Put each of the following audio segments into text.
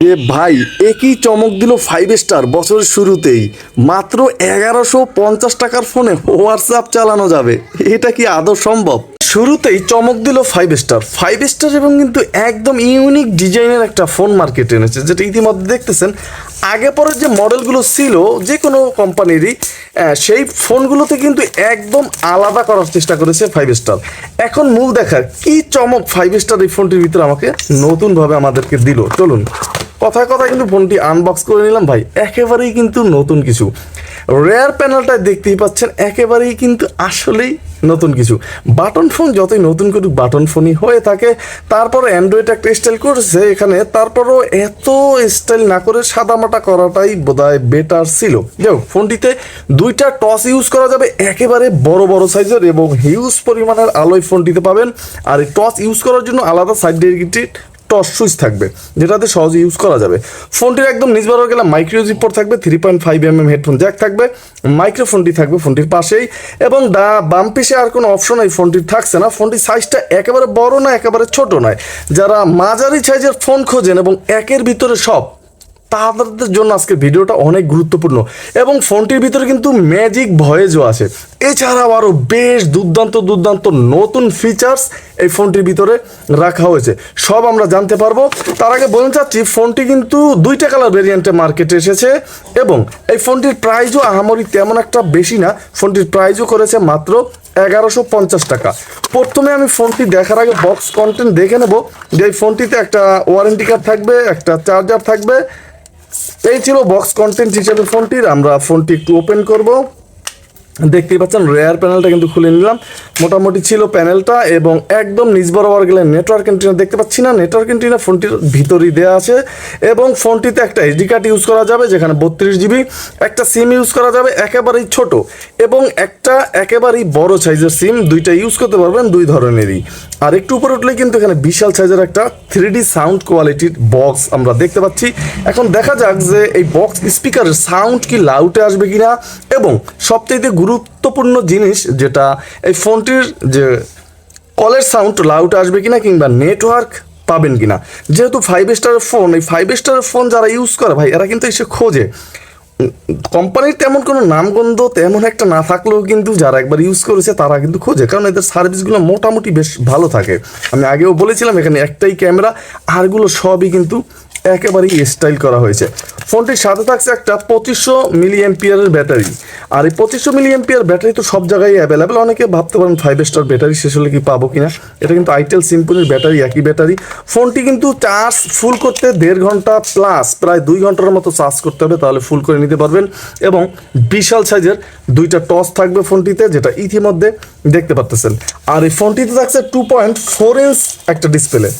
এ ভাই একই চমক দিল ফাইভ স্টার বছরের শুরুতেই? মাত্র এগারোশো পঞ্চাশ টাকার ফোনে হোয়াটসঅ্যাপ চালানো যাবে। এটা কি আদৌ সম্ভব? শুরুতেই চমক দিল ফাইভ স্টার ফাইভ স্টার এবং কিন্তু একদম ইউনিক ডিজাইনের একটা ফোন মার্কেটে এনেছে, যেটা ইতিমধ্যে দেখতেছেন। আগে পরে যে মডেলগুলো ছিল, যে কোনো কোম্পানিরই সেই ফোনগুলোতে কিন্তু একদম আলাদা করার চেষ্টা করেছে ফাইভ স্টার এখন মূল দেখার কি চমক ফাইভ স্টার এই ফোনটির ভিতরে আমাকে নতুনভাবে আমাদেরকে দিল? চলুন। কথায় কথায় কিন্তু ফোনটি আনবক্স করে নিলাম ভাই। একেবারেই কিন্তু নতুন কিছু। রেয়ার প্যানেলটা দেখতেই পাচ্ছেন, একেবারেই কিন্তু আসলেই নতুন কিছু। বাটন ফোন যতই নতুন করুক বাটন ফোনই হয়ে থাকে। তারপর অ্যান্ড্রয়েড একটা স্টাইল করেছে এখানে। তারপরও এত স্টাইল না করে সাদামাটা করাটাই বোধহয় বেটার ছিল। যাই ফোনটিতে দুইটা টস ইউজ করা যাবে। একেবারে বড় বড় সাইজের এবং হিউজ পরিমাণের আলোয় ফোনটিতে পাবেন। আর এই টস ইউজ করার জন্য আলাদা সাইড ডেডিকেটেড টস সুইচ থাকবে, যেটাতে সহজে ইউজ করা যাবে। ফোনটির একদম নিজ বারো গেলে মাইক্রো জিপ থাকবে three point five M M headphone jack থাকবে মাইক্রোফোনটি থাকবে ফোনটির পাশেই, এবং দা বাম পিসে আর কোনো অপশন এই ফোনটির থাকছে না। ফোনটির সাইজটা একেবারে বড় না একেবারে ছোট নয়। যারা মাঝারি সাইজের ফোন খোঁজেন এবং একের ভিতরে সব তাদের জন্য আজকের ভিডিওটা অনেক গুরুত্বপূর্ণ। এবং ফোনটির ভিতরে কিন্তু ম্যাজিক ভয়েজও আছে। এছাড়াও আরও বেশ দুর্দান্ত দুর্দান্ত নতুন ফিচার্স এই ফোনটির ভিতরে রাখা হয়েছে। সব আমরা জানতে পারব। তার আগে বলতে চাচ্ছি, ফোনটি কিন্তু দুইটা কালার ভেরিয়েন্টে মার্কেটে এসেছে এবং এই ফোনটির প্রাইজও আহামরি তেমন একটা বেশি না। ফোনটির প্রাইজও করেছে মাত্র এগারোশো পঞ্চাশ টাকা। প্রথমে আমি ফোনটি দেখার আগে বক্স কন্টেন্ট দেখে নেব যে এই ফোনটিতে একটা ওয়ারেন্টি কার্ড থাকবে, একটা চার্জার থাকবে এই ছিল বক্স কন্টেন্ট হিসাবে ফোনটির। আমরা ফোনটি একটু ওপেন করব। দেখতেই পাচ্ছেন রেয়ার প্যানেলটা কিন্তু খুলে নিলাম। মোটামুটি ছিল প্যানেলটা এবং একদম নিচ বরাবর গেলে নেটওয়ার্ক এন্টিনা দেখতে পাচ্ছি না। নেটওয়ার্ক এন্টিনা ফোনটির ভিতরই দেওয়া আছে এবং ফোনটিতে একটা এইচডি কার্ড ইউজ করা যাবে, যেখানে বত্রিশ জিবি একটা সিম ইউজ করা যাবে, একেবারেই ছোট এবং একটা একেবারেই বড় সাইজের সিম দুইটা ইউজ করতে পারবেন দুই ধরনেরই। আর একটু উপরে উঠলে কিন্তু এখানে বিশাল সাইজের একটা থ্রি ডি সাউন্ড কোয়ালিটির বক্স আমরা দেখতে পাচ্ছি। এখন দেখা যাক যে এই বক্স স্পিকারের সাউন্ড কি লাউটে আসবে কিনা এবং সবচেয়ে গুরুত্বপূর্ণ জিনিস যেটা এই ফোনটির যে কলের সাউন্ড লাউড আসবে কিনা কিংবা নেটওয়ার্ক পাবেন কিনা। যেহেতু ফাইভ স্টারের ফোন এই ফাইভ স্টারের ফোন যারা ইউজ করে, ভাই, এরা কিন্তু এসে খোঁজে। কোম্পানির তেমন কোনো নামগন্ধ তেমন একটা না থাকলেও কিন্তু যারা একবার ইউজ করেছে, তারা কিন্তু খোঁজে। কারণ এদের সার্ভিসগুলো মোটামুটি বেশ ভালো থাকে। আমি আগেও বলেছিলাম, এখানে একটাই ক্যামেরা আরগুলো সবই কিন্তু একেবারেই স্টাইল করা হয়েছে। ফোনটির সাথে থাকছে একটা পঁচিশশো মিলি এমপিয়ারের ব্যাটারি। আর এই পঁচিশশো মিলি এমপিয়ার ব্যাটারি তো সব জায়গায় অ্যাভেলেবেল অনেকে ভাবতে পারেন ফাইভ স্টার ব্যাটারি শেষ হলে কি পাবো কিনা। এটা কিন্তু আইটেল সিম্পলের ব্যাটারি, একই ব্যাটারি। ফোনটি কিন্তু চার্জ ফুল করতে দেড় ঘণ্টা প্লাস প্রায় দুই ঘণ্টার মতো চার্জ করতে হবে, তাহলে ফুল করে নিতে পারবেন। এবং বিশাল সাইজের দুইটা টস থাকবে ফোনটিতে, যেটা ইতিমধ্যে দেখতে পাচ্ছেন আর এই ফোনটিতে থাকছে টু পয়েন্ট ফোর ইঞ্চ একটা ডিসপ্লে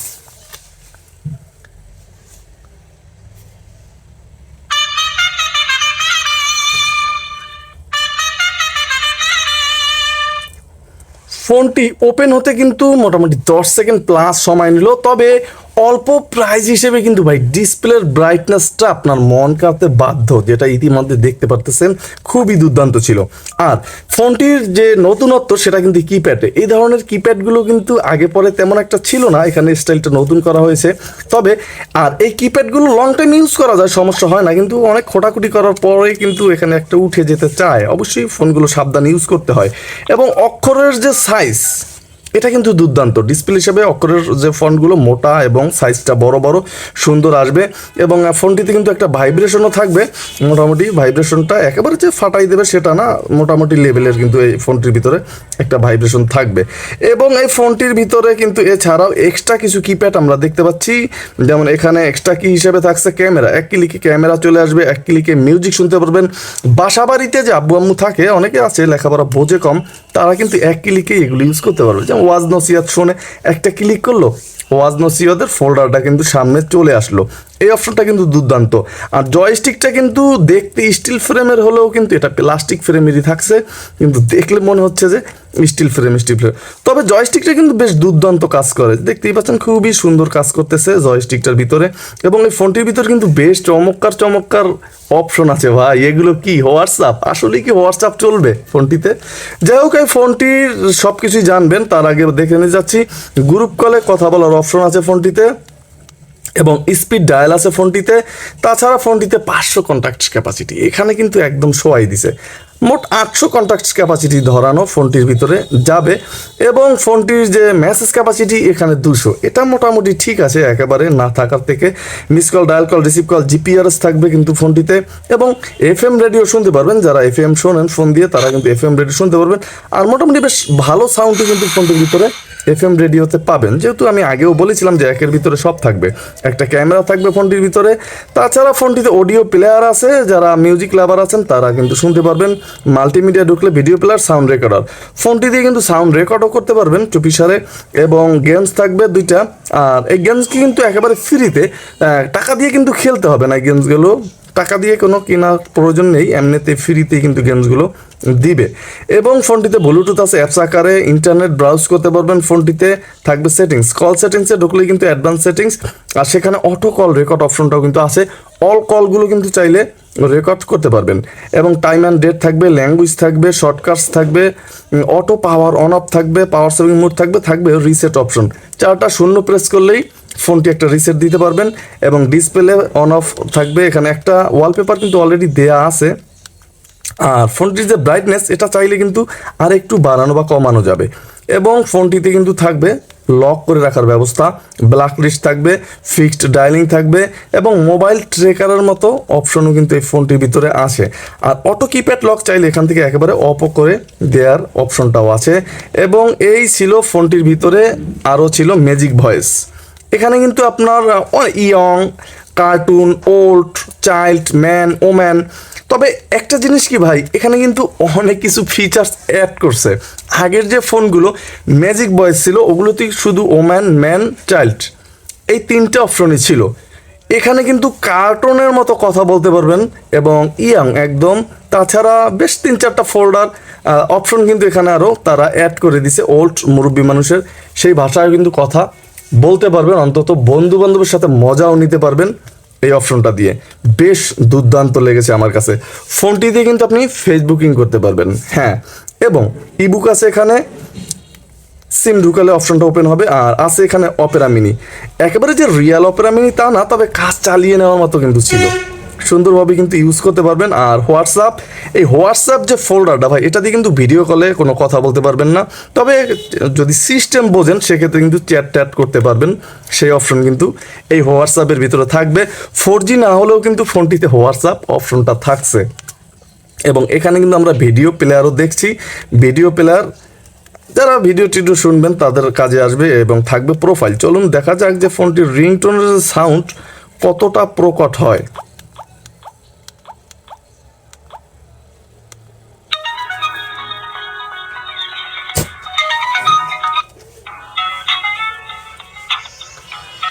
ফোনটি ওপেন হতে কিন্তু মোটামুটি দশ সেকেন্ড প্লাস সময় নিল। তবে অল্প প্রাইস হিসেবে কিন্তু ভাই ডিসপ্লের ব্রাইটনেসটা আপনার মন কাড়তে বাধ্য, যেটা ইতিমধ্যে দেখতে পারতেছেন, খুবই দুর্দান্ত ছিল। আর ফোনটির যে নতুনত্ব, সেটা কিন্তু কিপ্যাডে এই ধরনের কিপ্যাডগুলো কিন্তু আগে পরে তেমন একটা ছিল না, এখানে স্টাইলটা নতুন করা হয়েছে। তবে, আর এই কিপ্যাডগুলো লং টাইম ইউজ করা যায়, সমস্যা হয় না, কিন্তু অনেক খোটাখুটি করার পরে কিন্তু এখানে একটা উঠে যেতে চায়। অবশ্যই ফোনগুলো সাবধানে ইউজ করতে হয়। এবং অক্ষরের যে সাইজ এটা কিন্তু দুর্দান্ত। ডিসপ্লে হিসেবে অক্ষরের যে ফন্টগুলো মোটা এবং সাইজটা বড় বড় সুন্দর আসবে এবং ফোনটিতে কিন্তু একটা ভাইব্রেশনও থাকবে। মোটামুটি ভাইব্রেশনটা একেবারে যে ফাটাই দেবে সেটা না, মোটামুটি লেভেলের কিন্তু এই ফোনটির ভিতরে একটা ভাইব্রেশন থাকবে। এবং এই ফোনটির ভিতরে কিন্তু এছাড়াও এক্সট্রা কিছু কিপ্যাড আমরা দেখতে পাচ্ছি। যেমন এখানে এক্সট্রা কি হিসেবে থাকছে ক্যামেরা এক ক্লিকে ক্যামেরা চলে আসবে, এক ক্লিকে মিউজিক শুনতে পারবেন। বাসা বাড়িতে যে আব্বু আম্মু থাকে, অনেকে আছে লেখাপড়া বোঝে কম, তারা কিন্তু এক ক্লিকে এগুলো ইউজ করতে পারবে। ওয়াজ নসিয়াত শুনে একটা ক্লিক করল। ওয়াজ নসিহতের ফোল্ডারটা কিন্তু সামনে চলে আসলো। এই অপশনটা কিন্তু দুর্দান্ত। আর জয়স্টিকটা কিন্তু দেখতে স্টিল ফ্রেমের হলেও কিন্তু এটা প্লাস্টিক ফ্রেমেরই থাকছে। কিন্তু দেখলে মনে হচ্ছে যে স্টিল ফ্রেম স্টিল ফ্রেম তবে জয়স্টিকটা কিন্তু বেশ দুর্দান্ত কাজ করে। দেখতেই পাচ্ছেন খুবই সুন্দর কাজ করতেছে জয়স্টিকটার ভিতরে। এবং এই ফোনটির ভিতরে কিন্তু বেশ চমৎকার চমৎকার অপশন আছে ভাই। এগুলো কি, হোয়াটসঅ্যাপ? আসলে কি হোয়াটসঅ্যাপ চলবে ফোনটিতে যাই হোক, এই ফোনটির সব কিছুই জানবেন। তার আগে দেখে নিয়ে যাচ্ছি। গ্রুপ কলে কথা বলার অপশন আছে ফোনটিতে এবং স্পিড ডায়াল আছে ফোনটিতে, তাছাড়া ফোনটিতে পাঁচশো কন্ট্যাক্ট ক্যাপাসিটি এখানে কিন্তু একদম শোয়াই দিছে। মোট আটশো কন্ট্যাক্ট ক্যাপাসিটি ধরানো ফোনটির ভিতরে যাবে এবং ফোনটির যে মেসেজ ক্যাপাসিটি এখানে দুশো। এটা মোটামুটি ঠিক আছে, একেবারে না থাকার থেকে miss call dial call receive call GPRS থাকবে কিন্তু ফোনটিতে এবং এফ এম রেডিও শুনতে পারবেন, যারা এফ এম শোনেন ফোন দিয়ে, তারা কিন্তু এফ এম রেডিও শুনতে পারবেন। আর মোটামুটি বেশ ভালো সাউন্ডই কিন্তু ফোনটির ভিতরে এফ এম রেডিওতে পাবেন। যেহেতু আমি আগেও বলেছিলাম যে একের ভিতরে সব থাকবে, একটা ক্যামেরা থাকবে ফোনটির ভিতরে। তাছাড়া ফোনটিতে অডিও প্লেয়ার আছে, যারা মিউজিক লাভার আছেন, তারা কিন্তু শুনতে পারবেন। মাল্টিমিডিয়া ঢুকলে ভিডিও প্লেয়ার সাউন্ড রেকর্ডার। ফোনটি দিয়ে কিন্তু সাউন্ড রেকর্ডও করতে পারবেন টুপিসারে এবং গেমস থাকবে দুইটা। আর এই গেমসকে কিন্তু একেবারে ফ্রিতে টাকা দিয়ে কিন্তু খেলতে হবে না এই গেমসগুলো। টাকা দিয়ে কোনো কেনার প্রয়োজন নেই, এমনিতে ফ্রিতে কিন্তু গেমসগুলো দিবে। এবং ফোনটিতে ব্লুটুথ আছে, অ্যাপস আকারে ইন্টারনেট ব্রাউজ করতে পারবেন ফোনটিতে, থাকবে সেটিংস। কল সেটিংসে ঢুকলে কিন্তু অ্যাডভান্স সেটিংস, আর সেখানে অটো কল রেকর্ড অপশনটাও কিন্তু আছে। অল কলগুলো কিন্তু চাইলে রেকর্ড করতে পারবেন। এবং টাইম অ্যান্ড ডেট থাকবে ল্যাঙ্গুয়েজ থাকবে শর্টকাটস থাকবে অটো পাওয়ার অন অফ থাকবে পাওয়ার সেভিং মোড থাকবে থাকবে রিসেট অপশন চারটা শূন্য প্রেস করলেই ফোনটি একটা রিসেট দিতে পারবেন এবং ডিসপ্লে অন অফ থাকবে। এখানে একটা ওয়ালপেপার কিন্তু অলরেডি দেয়া আছে। আর ফোনটির যে ব্রাইটনেস এটা চাইলে কিন্তু আর একটু বাড়ানো বা কমানো যাবে। এবং ফোনটিতে কিন্তু থাকবে লক করে রাখার ব্যবস্থা ব্ল্যাক লিস্ট থাকবে, ফিক্সড ডায়ালিং থাকবে এবং মোবাইল ট্রেকারের মতো অপশনও কিন্তু এই ফোনটির ভিতরে আছে। আর অটো কিপ্যাড লক চাইলে এখান থেকে একেবারে অপ করে দেওয়ার অপশনটাও আছে এবং এই ছিল ফোনটির ভিতরে আরও ছিল ম্যাজিক ভয়েস এখানে কিন্তু আপনার young cartoon old child man woman তবে একটা জিনিস কি ভাই, এখানে কিন্তু অনেক কিছু ফিচার্স অ্যাড করছে। আগের যে ফোনগুলো ম্যাজিক বয়েস ছিল ওগুলোতে শুধু ওম্যান ম্যান চাইল্ড এই তিনটে অপশনই ছিল। এখানে কিন্তু কার্টুনের মতো কথা বলতে পারবেন এবং ইয়াং একদম। তাছাড়া বেশ তিন চারটা ফোল্ডার অপশন কিন্তু এখানে আরও তারা অ্যাড করে দিছে ওল্ড মুরব্বী মানুষের। সেই ভাষায় কিন্তু কথা। বলতে পারবেন, অন্তত বন্ধু বান্ধবের সাথে মজাও নিতে পারবেন এই অপশনটা দিয়ে। বেশ দুর্দান্ত লেগেছে আমার কাছে। ফোনটি দিয়ে কিন্তু আপনি ফেসবুকিং করতে পারবেন। হ্যাঁ এবং ইবুক আছে এখানে। সিম ঢুকালে অপশনটা ওপেন হবে, আর আছে এখানে অপেরা মিনি একেবারে যে রিয়াল অপেরা মিনি তা না, তবে কাজ চালিয়ে নেওয়ার মতো কিন্তু ছিল। সুন্দরভাবে কিন্তু ইউজ করতে পারবেন। আর হোয়াটসঅ্যাপ এই হোয়াটসঅ্যাপ যে ফোল্ডারটা ভাই, এটা দিয়ে কিন্তু ভিডিও কলে কোনো কথা বলতে পারবেন না। তবে যদি সিস্টেম বোঝেন, সেক্ষেত্রে কিন্তু চ্যাট ট্যাট করতে পারবেন। সেই অপশন কিন্তু এই হোয়াটসঅ্যাপের ভিতরে থাকবে। ফোর জি না হলেও কিন্তু ফোনটিতে হোয়াটসঅ্যাপ অপশনটা থাকছে। এবং এখানে কিন্তু আমরা ভিডিও প্লেয়ারও দেখছি। ভিডিও প্লেয়ার যারা ভিডিও টিডিও শুনবেন, তাদের কাজে আসবে এবং থাকবে প্রোফাইল চলুন দেখা যাক যে ফোনটির রিংটোনের সাউন্ড কতটা প্রকট হয়।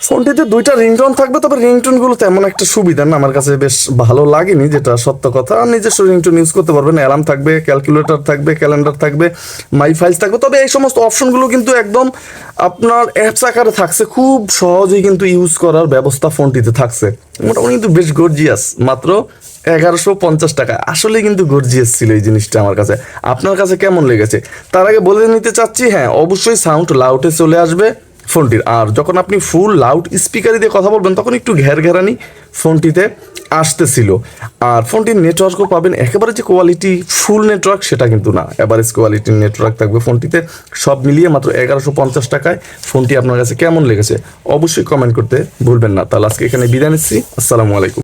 ফোনটিতে দুইটা রিংটোন থাকবে, তবে রিংটোনগুলো তেমন একটা সুবিধা না। আমার কাছে বেশ ভালো লাগেনি, যেটা সত্য কথা। আর নিজস্ব রিংটোন ইউজ করতে পারবেন। অ্যালার্ম থাকবে, ক্যালকুলেটর থাকবে, ক্যালেন্ডার থাকবে, মাই ফাইলস থাকবে। তবে এই সমস্ত অপশনগুলো কিন্তু একদম আপনার অ্যাপস আকারে থাকছে। খুব সহজেই কিন্তু ইউজ করার ব্যবস্থা ফোনটিতে থাকছে। মোটামুটি কিন্তু বেশ গর্জিয়াস মাত্র এগারোশো পঞ্চাশ টাকা। আসলে কিন্তু গর্জিয়াস ছিল এই জিনিসটা আমার কাছে। আপনার কাছে কেমন লেগেছে? তার আগে বলে নিতে চাচ্ছি হ্যাঁ অবশ্যই সাউন্ড লাউটে চলে আসবে। ফোনটির। আর যখন আপনি ফুল লাউড স্পিকারে দিয়ে কথা বলবেন, তখন একটু ঘের ঘেরানি ফোনটিতে আসতেছিল। আর ফোনটির নেটওয়ার্কও পাবেন, একেবারে যে কোয়ালিটি ফুল নেটওয়ার্ক সেটা কিন্তু না। অ্যাভারেজ কোয়ালিটির নেটওয়ার্ক থাকবে ফোনটিতে, সব মিলিয়ে মাত্র এগারোশো পঞ্চাশ টাকায়। ফোনটি আপনার কাছে কেমন লেগেছে অবশ্যই কমেন্ট করতে ভুলবেন না। তাহলে আজকে এখানে বিদায় নিচ্ছি। আসসালামু আলাইকুম।